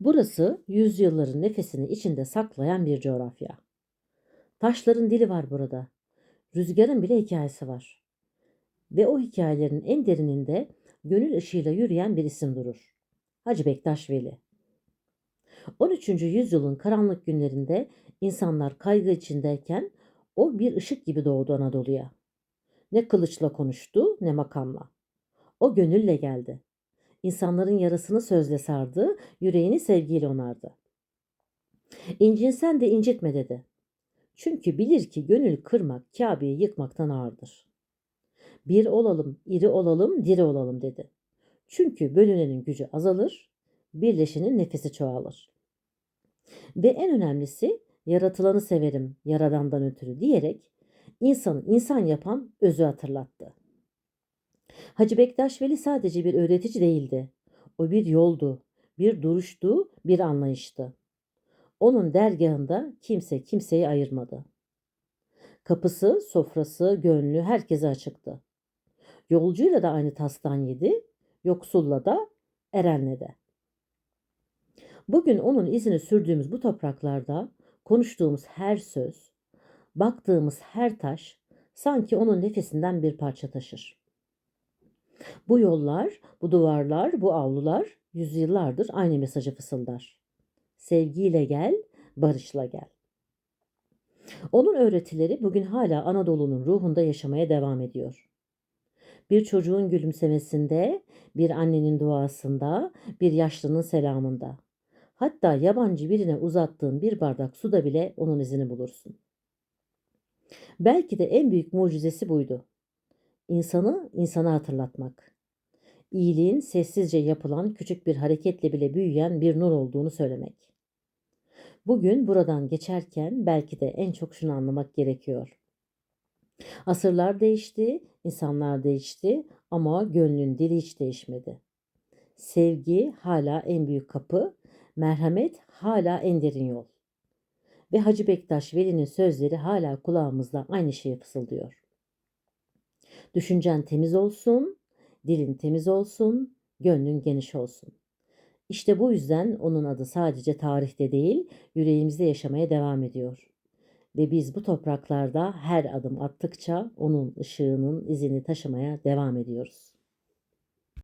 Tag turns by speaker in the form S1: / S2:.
S1: Burası yüzyılların nefesini içinde saklayan bir coğrafya. Taşların dili var burada. Rüzgarın bile hikayesi var. Ve o hikayelerin en derininde gönül ışığıyla yürüyen bir isim durur. Hacı Bektaş Veli. 13. yüzyılın karanlık günlerinde insanlar kaygı içindeyken o bir ışık gibi doğdu Anadolu'ya. Ne kılıçla konuştu ne makamla. O gönülle geldi. İnsanların yarasını sözle sardı, yüreğini sevgiyle onardı. İncinsen de incitme dedi. Çünkü bilir ki gönül kırmak Kabe'yi yıkmaktan ağırdır. Bir olalım, iri olalım, diri olalım dedi. Çünkü bölünenin gücü azalır, birleşenin nefesi çoğalır. Ve en önemlisi yaratılanı severim yaradandan ötürü diyerek insanı insan yapan özü hatırlattı. Hacı Bektaş Veli sadece bir öğretici değildi. O bir yoldu, bir duruştu, bir anlayıştı. Onun dergahında kimse kimseyi ayırmadı. Kapısı, sofrası, gönlü herkese açıktı. Yolcuyla da aynı tastan yedi, yoksulla da, erenle de. Bugün onun izini sürdüğümüz bu topraklarda konuştuğumuz her söz, baktığımız her taş sanki onun nefesinden bir parça taşır. Bu yollar, bu duvarlar, bu avlular yüzyıllardır aynı mesajı fısıldar. Sevgiyle gel, barışla gel. Onun öğretileri bugün hala Anadolu'nun ruhunda yaşamaya devam ediyor. Bir çocuğun gülümsemesinde, bir annenin duasında, bir yaşlının selamında. Hatta yabancı birine uzattığın bir bardak suda bile onun izini bulursun. Belki de en büyük mucizesi buydu. İnsanı insana hatırlatmak. İyiliğin sessizce yapılan küçük bir hareketle bile büyüyen bir nur olduğunu söylemek. Bugün buradan geçerken belki de en çok şunu anlamak gerekiyor. Asırlar değişti, insanlar değişti ama gönlün dili hiç değişmedi. Sevgi hala en büyük kapı, merhamet hala en derin yol. Ve Hacı Bektaş Veli'nin sözleri hala kulağımızda aynı şeyi fısıldıyor. Düşüncen temiz olsun, dilin temiz olsun, gönlün geniş olsun. İşte bu yüzden onun adı sadece tarihte değil, yüreğimizde yaşamaya devam ediyor. Ve biz bu topraklarda her adım attıkça onun ışığının izini taşımaya devam ediyoruz.